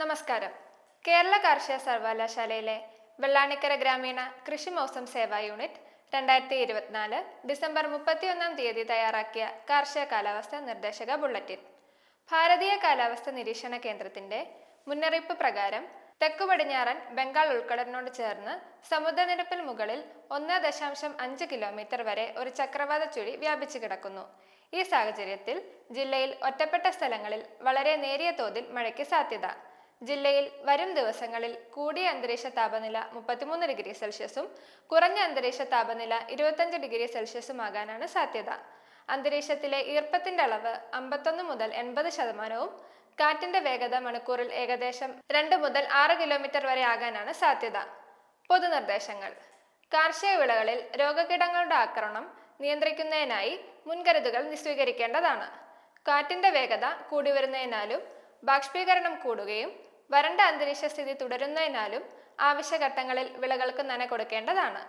നമസ്കാരം. കേരള കാർഷിക സർവകലാശാലയിലെ വെള്ളാണിക്കര ഗ്രാമീണ കൃഷി മൗസം സേവാ യൂണിറ്റ് രണ്ടായിരത്തി ഇരുപത്തിനാല് ഡിസംബർ മുപ്പത്തിയൊന്നാം തീയതി തയ്യാറാക്കിയ കാർഷിക കാലാവസ്ഥ നിർദ്ദേശക ബുള്ളറ്റിൻ. ഭാരതീയ കാലാവസ്ഥ നിരീക്ഷണ കേന്ദ്രത്തിന്റെ മുന്നറിയിപ്പ് പ്രകാരം തെക്കു പടിഞ്ഞാറൻ ബംഗാൾ ഉൾക്കടലിനോട് ചേർന്ന് സമുദ്രനിരപ്പിൽ മുകളിൽ ഒന്ന് ദശാംശം അഞ്ച് കിലോമീറ്റർ വരെ ഒരു ചക്രവാത ചുഴി വ്യാപിച്ചു കിടക്കുന്നു. ഈ സാഹചര്യത്തിൽ ജില്ലയിൽ ഒറ്റപ്പെട്ട സ്ഥലങ്ങളിൽ വളരെ നേരിയ തോതിൽ മഴയ്ക്ക് സാധ്യത. ജില്ലയിൽ വരും ദിവസങ്ങളിൽ കൂടിയ അന്തരീക്ഷ താപനില മുപ്പത്തിമൂന്ന് ഡിഗ്രി സെൽഷ്യസും കുറഞ്ഞ അന്തരീക്ഷ താപനില ഇരുപത്തഞ്ച് ഡിഗ്രി സെൽഷ്യസുമാകാനാണ് സാധ്യത. അന്തരീക്ഷത്തിലെ ഈർപ്പത്തിന്റെ അളവ് അമ്പത്തൊന്ന് മുതൽ എൺപത് ശതമാനവും കാറ്റിന്റെ വേഗത മണിക്കൂറിൽ ഏകദേശം രണ്ട് മുതൽ ആറ് കിലോമീറ്റർ വരെ ആകാനാണ് സാധ്യത. പൊതുനിർദ്ദേശങ്ങൾ. കാർഷിക വിളകളിൽ രോഗകീടങ്ങളുടെ ആക്രമണം നിയന്ത്രിക്കുന്നതിനായി മുൻകരുതുകൾ നിസ്വീകരിക്കേണ്ടതാണ്. കാറ്റിന്റെ വേഗത കൂടി വരുന്നതിനാലും ബാഷ്പീകരണം കൂടുകയും വരണ്ട അന്തരീക്ഷ സ്ഥിതി തുടരുന്നതിനാലും ആവശ്യഘട്ടങ്ങളിൽ വിളകൾക്ക് നന കൊടുക്കേണ്ടതാണ്.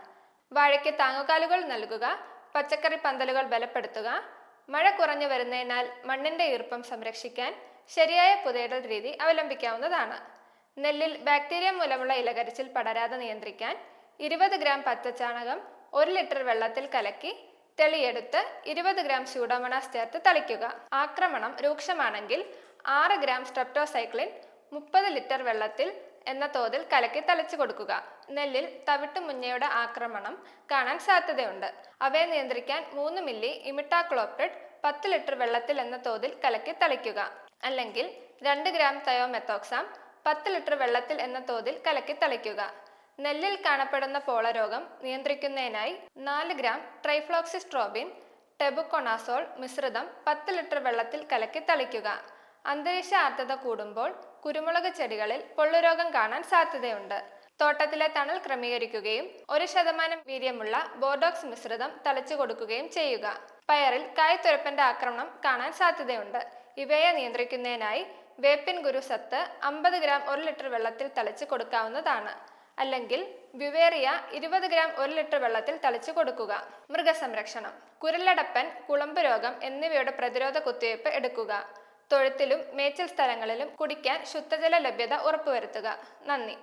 വാഴയ്ക്ക് താങ്ങുകാലുകൾ നൽകുക പച്ചക്കറി പന്തലുകൾ ബലപ്പെടുത്തുക മഴ കുറഞ്ഞു വരുന്നതിനാൽ മണ്ണിന്റെ ഈർപ്പം സംരക്ഷിക്കാൻ ശരിയായ പുതയിടൽ രീതി അവലംബിക്കാവുന്നതാണ്. നെല്ലിൽ ബാക്ടീരിയ മൂലമുള്ള ഇലകരിച്ചിൽ പടരാതെ നിയന്ത്രിക്കാൻ ഇരുപത് ഗ്രാം പച്ചച്ചാണകം ഒരു ലിറ്റർ വെള്ളത്തിൽ കലക്കി തെളിയെടുത്ത് ഇരുപത് ഗ്രാം സ്യൂഡോമണാസ് ചേർത്ത് തളിക്കുക. ആക്രമണം രൂക്ഷമാണെങ്കിൽ ആറ് ഗ്രാം സ്ട്രെപ്റ്റോസൈക്ലിൻ മുപ്പത് ലിറ്റർ വെള്ളത്തിൽ എന്ന തോതിൽ കലക്കി തളിച്ചു കൊടുക്കുക. നെല്ലിൽ തവിട്ട് മുഞ്ഞയുടെ ആക്രമണം കാണാൻ സാധ്യതയുണ്ട്. അവയെ നിയന്ത്രിക്കാൻ മൂന്ന് മില്ലി ഇമിട്ടാക്ലോപ്രിഡ് പത്ത് ലിറ്റർ വെള്ളത്തിൽ എന്ന തോതിൽ കലക്കി തളിക്കുക. അല്ലെങ്കിൽ രണ്ട് ഗ്രാം തയോമെത്തോക്സാം പത്ത് ലിറ്റർ വെള്ളത്തിൽ എന്ന തോതിൽ കലക്കി തളിക്കുക. നെല്ലിൽ കാണപ്പെടുന്ന പോളരോഗം നിയന്ത്രിക്കുന്നതിനായി നാല് ഗ്രാം ട്രൈഫ്ലോക്സിസ്ട്രോബിൻ ടെബുക്കൊണാസോൾ മിശ്രിതം പത്ത് ലിറ്റർ വെള്ളത്തിൽ കലക്കി തളിക്കുക. അന്തരീക്ഷ ആർദ്രത കൂടുമ്പോൾ കുരുമുളക് ചെടികളിൽ പൊള്ളുരോഗം കാണാൻ സാധ്യതയുണ്ട്. തോട്ടത്തിലെ തണൽ ക്രമീകരിക്കുകയും ഒരു ശതമാനം വീര്യമുള്ള ബോർഡോക്സ് മിശ്രിതം തളിച്ചു കൊടുക്കുകയും ചെയ്യുക. പയറിൽ കായ്ത്തുരപ്പന്റെ ആക്രമണം കാണാൻ സാധ്യതയുണ്ട്. ഇവയെ നിയന്ത്രിക്കുന്നതിനായി വേപ്പിൻ ഗുരുസത്ത് അമ്പത് ഗ്രാം ഒരു ലിറ്റർ വെള്ളത്തിൽ തളിച്ച് കൊടുക്കാവുന്നതാണ്. അല്ലെങ്കിൽ വിവേറിയ ഇരുപത് ഗ്രാം ഒരു ലിറ്റർ വെള്ളത്തിൽ തളിച്ചു കൊടുക്കുക. മൃഗസംരക്ഷണം കുരലടപ്പൻ കുളമ്പ് രോഗം എന്നിവയുടെ പ്രതിരോധ കുത്തിവയ്പ് എടുക്കുക. തൊഴുത്തിലും മേച്ചിൽ സ്ഥലങ്ങളിലും കുടിക്കാൻ ശുദ്ധജല ലഭ്യത ഉറപ്പുവരുത്തുക. നന്ദി.